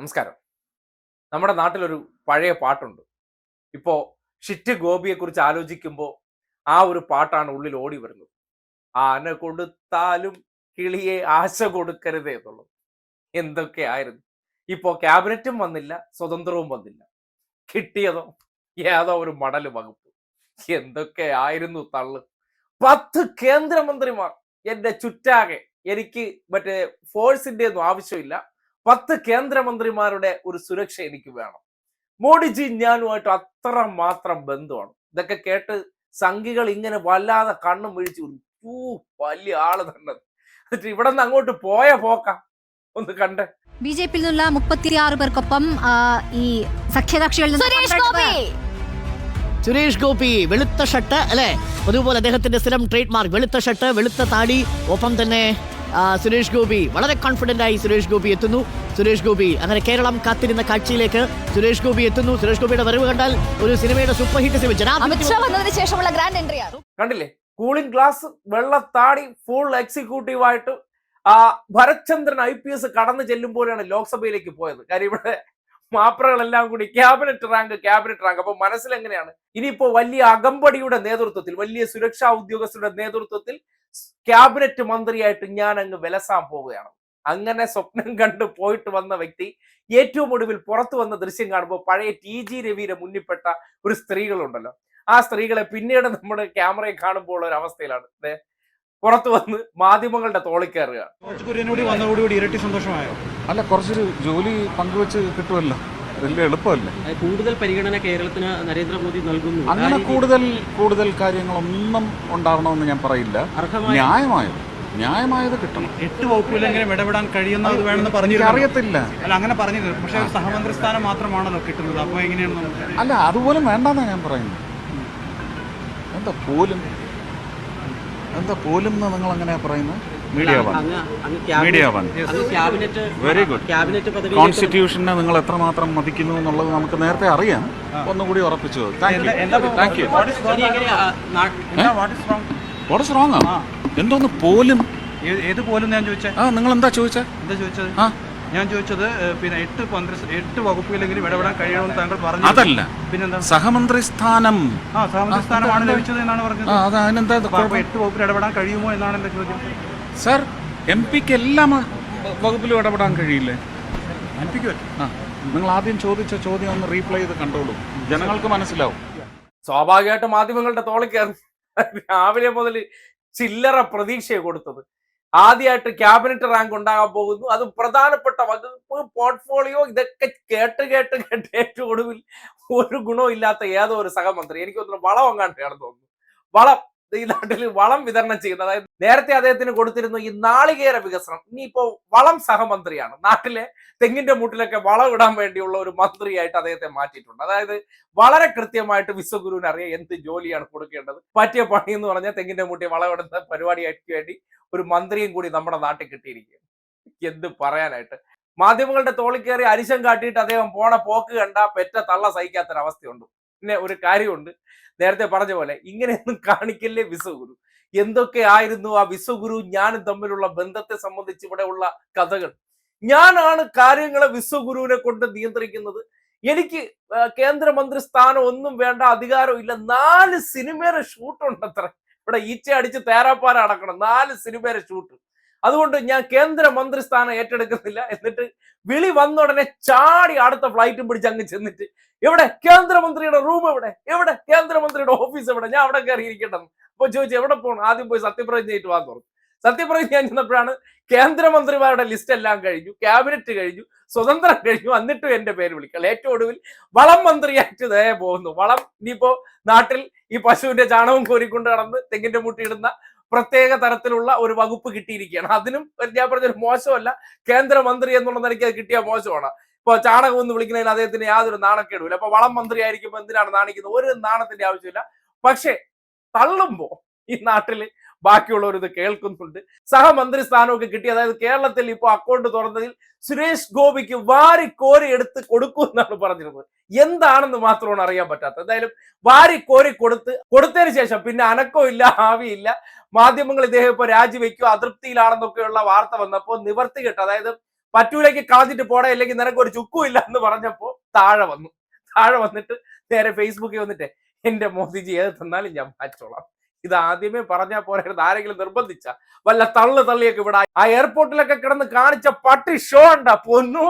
നമസ്കാരം. നമ്മുടെ നാട്ടിലൊരു പഴയ പാട്ടുണ്ട്. ഇപ്പോ ഷിറ്റ് ഗോപിയെ കുറിച്ച് ആലോചിക്കുമ്പോൾ ആ ഒരു പാട്ടാണ് ഉള്ളിൽ ഓടി വരുന്നത്. ആന കൊടുത്താലും കിളിയെ ആശ കൊടുക്കരുത് എന്നുള്ളത്. എന്തൊക്കെയായിരുന്നു ഇപ്പോ ക്യാബിനറ്റും വന്നില്ല സ്വതന്ത്രവും വന്നില്ല. കിട്ടിയതോ ഏതോ ഒരു മടൽ വകുപ്പ്. എന്തൊക്കെ ആയിരുന്നു തള്ളു. പത്ത് കേന്ദ്രമന്ത്രിമാർ. എന്റെ ചുറ്റാകെ എനിക്ക് മറ്റേ ഫോഴ്സിന്റെ ഒന്നും ആവശ്യമില്ല. പത്ത് കേന്ദ്രമന്ത്രിമാരുടെ ഒരു സുരക്ഷ എനിക്ക് വേണം. മോഡിജി ഞാനുമായിട്ട് അത്ര മാത്രം ബന്ധമാണ്. ഇതൊക്കെ കേട്ട് സംഘികൾ ഇങ്ങനെ വല്ലാതെ കണ്ണും വീഴ്ച ഊ വലിയ ആൾ തന്നെ. എന്നിട്ട് ഇവിടെ നിന്ന് അങ്ങോട്ട് പോയ പോക്കാം. ഒന്ന് കണ്ടേ. ബി ജെ പിയിൽ നിന്നുള്ള മുപ്പത്തിയാറ് പേർക്കൊപ്പം ഈ സഖ്യകക്ഷികളിൽ നിന്ന് സുരേഷ് ഗോപി! സുരേഷ് ഗോപി വെളുത്ത ഷർട്ട് അല്ലെ? അതുപോലെ അദ്ദേഹത്തിന്റെ സ്ഥിരം ട്രേഡ് മാർക്ക് വെളുത്ത ഷർട്ട് വെളുത്ത താടി ഒപ്പം തന്നെ സുരേഷ് ഗോപി വളരെ കോൺഫിഡന്റ് ആയി സുരേഷ് ഗോപി എത്തുന്നു. സുരേഷ് ഗോപി അങ്ങനെ കേരളം കാത്തിരുന്ന കാഴ്ചയിലേക്ക് സുരേഷ് ഗോപി എത്തുന്നു. സുരേഷ് ഗോപിയുടെ വരവ് കണ്ടാൽ ഒരു സിനിമയുടെ സൂപ്പർ ഹിറ്റ് സിനിമ. വന്നതിന് ശേഷമുള്ള ഗ്രാൻഡ് എൻട്രിയാണ് കണ്ടില്ലേ? കൂളിംഗ് ഗ്ലാസ് വെള്ളത്താടി ഫുൾ എക്സിക്യൂട്ടീവ് ആയിട്ട് ആ ഭരത്ചന്ദ്രൻ ഐ പി എസ് കടന്നു ചെല്ലുമ്പോഴാണ് ലോക്സഭയിലേക്ക് പോയത്. കാര്യം ഇവിടെ മാപ്രകളെല്ലാം കൂടി ക്യാബിനറ്റ് റാങ്ക് ക്യാബിനറ്റ് റാങ്ക് അപ്പൊ മനസ്സിലെങ്ങനെയാണ്? ഇനിയിപ്പോ വലിയ അകമ്പടിയുടെ നേതൃത്വത്തിൽ വലിയ സുരക്ഷാ ഉദ്യോഗസ്ഥരുടെ നേതൃത്വത്തിൽ ക്യാബിനറ്റ് മന്ത്രിയായിട്ട് ഞാൻ അങ്ങ് വിലസാൻ പോവുകയാണ്. അങ്ങനെ സ്വപ്നം കണ്ട് പോയിട്ട് വന്ന വ്യക്തി ഏറ്റവും ഒടുവിൽ പുറത്തു വന്ന ദൃശ്യം കാണുമ്പോൾ പഴയ ടി ജി രവിയുടെ മുന്നിൽപ്പെട്ട ഒരു സ്ത്രീകളുണ്ടല്ലോ. ആ സ്ത്രീകളെ പിന്നീട് നമ്മുടെ ക്യാമറയിൽ കാണുമ്പോൾ ഉള്ള ഒരു അവസ്ഥയിലാണ് ദേ പുറത്തു വന്ന് മാധ്യമങ്ങളുടെ തോളിൽ കയറുക ഇരട്ടി സന്തോഷമായോ? അല്ല കുറച്ചൊരു ജോലി പങ്കുവെച്ച് കിട്ടുമല്ലോ. വലിയ എളുപ്പമല്ലേ? കൂടുതൽ പരിഗണന കേരളത്തിന് നരേന്ദ്രമോദി നൽകുന്നു. അങ്ങനെ കൂടുതൽ കൂടുതൽ കാര്യങ്ങളൊന്നും ഉണ്ടാവണമെന്ന് ഞാൻ പറയില്ല. ന്യായമായത്. ന്യായമായത് കിട്ടണം. എട്ട് വകുപ്പിലെങ്കിലും ഇടപെടാൻ കഴിയുന്നത് വേണമെന്ന് പറഞ്ഞു അറിയത്തില്ല. അല്ല അങ്ങനെ പറഞ്ഞില്ല പക്ഷേ സഹമന്ത്രി സ്ഥാനം മാത്രമാണല്ലോ കിട്ടുന്നത്. അപ്പോൾ എങ്ങനെയാണ് അല്ല അതുപോലും വേണ്ടെന്നാ ഞാൻ പറയുന്നത്. എന്താ പോലും എന്താ പോലും എന്ന് നിങ്ങൾ അങ്ങനെയാ പറയുന്നത്? Media one media one. Cabinet പദവി കോൺസ്റ്റിറ്റ്യൂഷനെ നിങ്ങൾ എത്രമാത്രം മതിക്കുന്നു എന്നുള്ളത് നമുക്ക് നേരത്തെ അറിയാം. ഒന്നുകൂടി ഉറപ്പിച്ചു. Thank you thank what is wrong wrong എന്തോന്ന് പോലും? ഏത് പോലും ഞാൻ ചോദിച്ചേ? ആ നിങ്ങൾ എന്താ ചോദിച്ചേ? എന്താ ചോദിച്ചത്? ആ. ഞാൻ ചോദിച്ചത് പിന്നെ എട്ട് മന്ത്രി എട്ട് വകുപ്പിലെങ്കിലും ഇടപെടാൻ കഴിയണമെന്ന് താങ്കൾ പറഞ്ഞു അതല്ല. പിന്നെന്താ? സഹമന്ത്രി സ്ഥാനം. ആ സഹമന്ത്രി സ്ഥാനമാണ് ലഭിച്ചത് എന്നാണ് പറഞ്ഞത്? എട്ട് വകുപ്പിൽ ഇടപെടാൻ കഴിയുമോ എന്നാണ് എന്റെ ചോദ്യം. സർ എം പിക്ക് എല്ലാം വകുപ്പിലും ഇടപെടാൻ കഴിയില്ലേ? എം പിക്ക് ആ നിങ്ങൾ ആദ്യം ചോദിച്ച ചോദ്യം ഒന്ന് റീപ്ലൈ ചെയ്ത് കണ്ടോളൂ. ജനങ്ങൾക്ക് മനസ്സിലാവും. സ്വാഭാവികമായിട്ട് മാധ്യമങ്ങളുടെ തോളിൽ കയറി രാവിലെ മുതൽ ചില്ലറ പ്രതീക്ഷയെ കൊടുത്തത്. ആദ്യമായിട്ട് ക്യാബിനറ്റ് റാങ്ക് ഉണ്ടാകാൻ പോകുന്നു. അത് പ്രധാനപ്പെട്ട വകുപ്പ് പോർട്ട്ഫോളിയോ ഇതൊക്കെ കേട്ട് കേട്ട് കേട്ട് ഏറ്റവും ഒടുവിൽ ഒരു ഗുണവും ഇല്ലാത്ത ഏതോ ഒരു സഹമന്ത്രി. എനിക്ക് തോന്നുന്നു വളം അങ്ങാണ്ടാണെന്ന് തോന്നുന്നു. വളം ഈ നാട്ടിൽ വളം വിതരണം ചെയ്യുന്നത്. അതായത് നേരത്തെ അദ്ദേഹത്തിന് കൊടുത്തിരുന്നു ഈ നാളികേര വികസനം. ഇനിയിപ്പോ വളം സഹമന്ത്രിയാണ്. നാട്ടിലെ തെങ്ങിന്റെ മൂട്ടിലൊക്കെ വളം ഇടാൻ വേണ്ടിയുള്ള ഒരു മന്ത്രിയായിട്ട് അദ്ദേഹത്തെ മാറ്റിയിട്ടുണ്ട്. അതായത് വളരെ കൃത്യമായിട്ട് വിശ്വഗുരുവിന് അറിയാം എന്ത് ജോലിയാണ് കൊടുക്കേണ്ടത്. പറ്റിയ പണി എന്ന് പറഞ്ഞാൽ തെങ്ങിന്റെ മൂട്ടി വളമിടുന്ന പരിപാടിയായിട്ട് വേണ്ടി ഒരു മന്ത്രിയും കൂടി നമ്മുടെ നാട്ടിൽ കിട്ടിയിരിക്കുകയാണ്. എന്ത് പറയാനായിട്ട്. മാധ്യമങ്ങളുടെ തോളിൽ കയറി അരിശം കാട്ടിയിട്ട് അദ്ദേഹം പോണ പോക്ക് കണ്ട പെറ്റ തള്ള സഹിക്കാത്തൊരവസ്ഥയുണ്ട്. പിന്നെ ഒരു കാര്യമുണ്ട്. നേരത്തെ പറഞ്ഞ പോലെ ഇങ്ങനെയൊന്നും കാണിക്കല്ലേ വിശ്വഗുരു. എന്തൊക്കെ ആയിരുന്നു ആ വിശ്വഗുരു ഞാനും തമ്മിലുള്ള ബന്ധത്തെ സംബന്ധിച്ച് ഉള്ള കഥകൾ. ഞാനാണ് കാര്യങ്ങളെ വിശ്വഗുരുവിനെ കൊണ്ട് നിയന്ത്രിക്കുന്നത്. എനിക്ക് കേന്ദ്രമന്ത്രി സ്ഥാനം ഒന്നും വേണ്ട അധികാരം ഇല്ല. നാല് സിനിമയുടെ ഷൂട്ട് ഉണ്ട് അത്ര ഇവിടെ ഈച്ച അടിച്ച് തേരാപ്പാര അടക്കണം നാല് സിനിമയുടെ ഷൂട്ട്. അതുകൊണ്ട് ഞാൻ കേന്ദ്രമന്ത്രി സ്ഥാനം ഏറ്റെടുക്കുന്നില്ല. എന്നിട്ട് വിളി വന്ന ഉടനെ ചാടി അടുത്ത ഫ്ലൈറ്റും പിടിച്ച് അങ്ങ് ചെന്നിട്ട് എവിടെ? കേന്ദ്രമന്ത്രിയുടെ റൂം എവിടെ? എവിടെ? കേന്ദ്രമന്ത്രിയുടെ ഓഫീസ് എവിടെ? ഞാൻ അവിടെ കയറി അപ്പൊ ചോദിച്ചു എവിടെ പോകണം ആദ്യം പോയി സത്യപ്രതിജ്ഞ ആയിട്ട് വാ തുറന്നു സത്യപ്രതിജ്ഞ ഞാൻ ചെന്നപ്പോഴാണ് കേന്ദ്രമന്ത്രിമാരുടെ ലിസ്റ്റ് എല്ലാം കഴിഞ്ഞു ക്യാബിനറ്റ് കഴിഞ്ഞു സ്വതന്ത്രം കഴിഞ്ഞു. എന്നിട്ടും എന്റെ പേര് വിളിക്കണം ഏറ്റവും ഒടുവിൽ വളം മന്ത്രിയായിട്ട് ദേ പോകുന്നു. വളം ഇനിയിപ്പോ നാട്ടിൽ ഈ പശുവിന്റെ ചാണകം കോരിക്കൊണ്ട് നടന്ന് തെങ്ങിന്റെ മുട്ടിയിടുന്ന പ്രത്യേക തരത്തിലുള്ള ഒരു വകുപ്പ് കിട്ടിയിരിക്കുകയാണ്. അതിനും ഞാൻ പറഞ്ഞൊരു മോശമല്ല. കേന്ദ്രമന്ത്രി എന്നുള്ള നിലയ്ക്ക് അത് കിട്ടിയ മോശമാണ്. ഇപ്പൊ ചാണകം എന്ന് വിളിക്കുന്നതിന് അദ്ദേഹത്തിന് യാതൊരു നാണക്കേടുമില്ല. അപ്പൊ വളം മന്ത്രി ആയിരിക്കുമ്പോൾ എന്തിനാണ് നാണിക്കുന്നത്? ഒരു നാണത്തിന്റെ ആവശ്യമില്ല. പക്ഷെ തള്ളുമ്പോ ഈ നാട്ടിൽ ബാക്കിയുള്ളവർ ഇത് കേൾക്കുന്നുണ്ട്. സഹമന്ത്രി സ്ഥാനമൊക്കെ കിട്ടി. അതായത് കേരളത്തിൽ ഇപ്പോൾ അക്കൗണ്ട് തുറന്നതിൽ സുരേഷ് ഗോപിക്ക് വാരി കോരി എടുത്ത് കൊടുക്കൂ എന്നാണ് പറഞ്ഞിരുന്നത്. എന്താണെന്ന് മാത്രമാണ് അറിയാൻ പറ്റാത്തത്. എന്തായാലും വാരി കോരി കൊടുത്ത് കൊടുത്തതിന് ശേഷം പിന്നെ അനക്കമില്ല ആവിയില്ല മാധ്യമങ്ങൾ ഇദ്ദേഹം ഇപ്പൊ രാജിവെക്കുക അതൃപ്തിയിലാണെന്നൊക്കെയുള്ള വാർത്ത വന്നപ്പോൾ നിവർത്തി കിട്ട അതായത് പറ്റൂലേക്ക് കളഞ്ഞിട്ട് പോടേ അല്ലെങ്കിൽ നിനക്ക് ഒരു ചുക്കും ഇല്ല എന്ന് പറഞ്ഞപ്പോ താഴെ വന്നു. താഴെ വന്നിട്ട് നേരെ ഫേസ്ബുക്കിൽ വന്നിട്ട് എന്റെ മോദിജി ഏത് തന്നാലും ഞാൻ മാറ്റോളാം ഇത് ആദ്യമേ പറഞ്ഞാൽ പോരായിരുന്നു ആരെങ്കിലും നിർബന്ധിച്ച. വല്ല തള്ളു തള്ളിയൊക്കെ ഇവിടെ ആ എയർപോർട്ടിലൊക്കെ കിടന്ന് കാണിച്ച പട്ടി ഷോ ഉണ്ടാ പൊന്നു.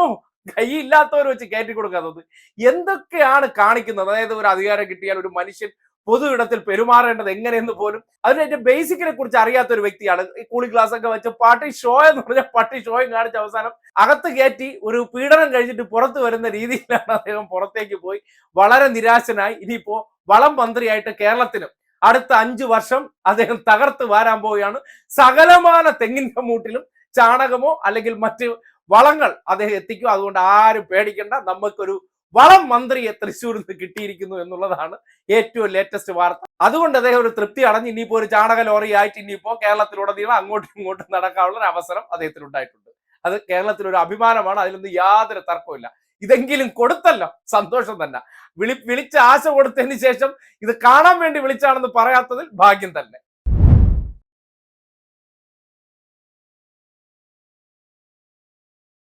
കൈയില്ലാത്തവർ വെച്ച് കയറ്റി കൊടുക്കാത്തത് എന്തൊക്കെയാണ് കാണിക്കുന്നത്? അതായത് ഒരു അധികാരം കിട്ടിയാൽ ഒരു മനുഷ്യൻ പൊതു ഇടത്തിൽ പെരുമാറേണ്ടത് എങ്ങനെയെന്ന് പോലും. അതിന് അതിന്റെ ബേസിക്കിനെ കുറിച്ച് അറിയാത്ത ഒരു വ്യക്തിയാണ്. ഈ കൂളി ഗ്ലാസ് ഒക്കെ വെച്ച് പാട്ടി ഷോ എന്ന് പറഞ്ഞ പട്ടി ഷോയും കാണിച്ച അവസാനം അകത്ത് കയറ്റി ഒരു പീഡനം കഴിഞ്ഞിട്ട് പുറത്തു വരുന്ന രീതിയിലാണ് അദ്ദേഹം പുറത്തേക്ക് പോയി. വളരെ നിരാശനായി. ഇനിയിപ്പോ വളം മന്ത്രിയായിട്ട് കേരളത്തിലും അടുത്ത അഞ്ചു വർഷം അദ്ദേഹം തകർത്ത് വാരാൻ പോവുകയാണ്. സകലമാന തെങ്ങിന്റെ മൂട്ടിലും ചാണകമോ അല്ലെങ്കിൽ മറ്റ് വളങ്ങൾ അദ്ദേഹം എത്തിക്കും. അതുകൊണ്ട് ആരും പേടിക്കേണ്ട. നമുക്കൊരു വളം മന്ത്രിയെ തൃശ്ശൂരിൽ നിന്ന് കിട്ടിയിരിക്കുന്നു എന്നുള്ളതാണ് ഏറ്റവും ലേറ്റസ്റ്റ് വാർത്ത. അതുകൊണ്ട് അദ്ദേഹം ഒരു തൃപ്തി അടഞ്ഞ് ഇനിയിപ്പോ ഒരു ചാണക ലോറി ആയിട്ട് ഇനിയിപ്പോ കേരളത്തിലുടനീളം അങ്ങോട്ടും ഇങ്ങോട്ടും നടക്കാനുള്ള ഒരു അവസരം അദ്ദേഹത്തിന് ഉണ്ടായിട്ടുണ്ട്. അത് കേരളത്തിൽ ഒരു അഭിമാനമാണ്. അതിലൊന്നും യാതൊരു തർക്കമില്ല ഇതെങ്കിലും കൊടുത്തല്ലോ. സന്തോഷം തന്നെ. വിളി വിളിച്ച ആശ കൊടുത്തതിന് ശേഷം ഇത് കാണാൻ വേണ്ടി വിളിച്ചാണെന്ന് പറയാത്തതിൽ ഭാഗ്യം തന്നെ.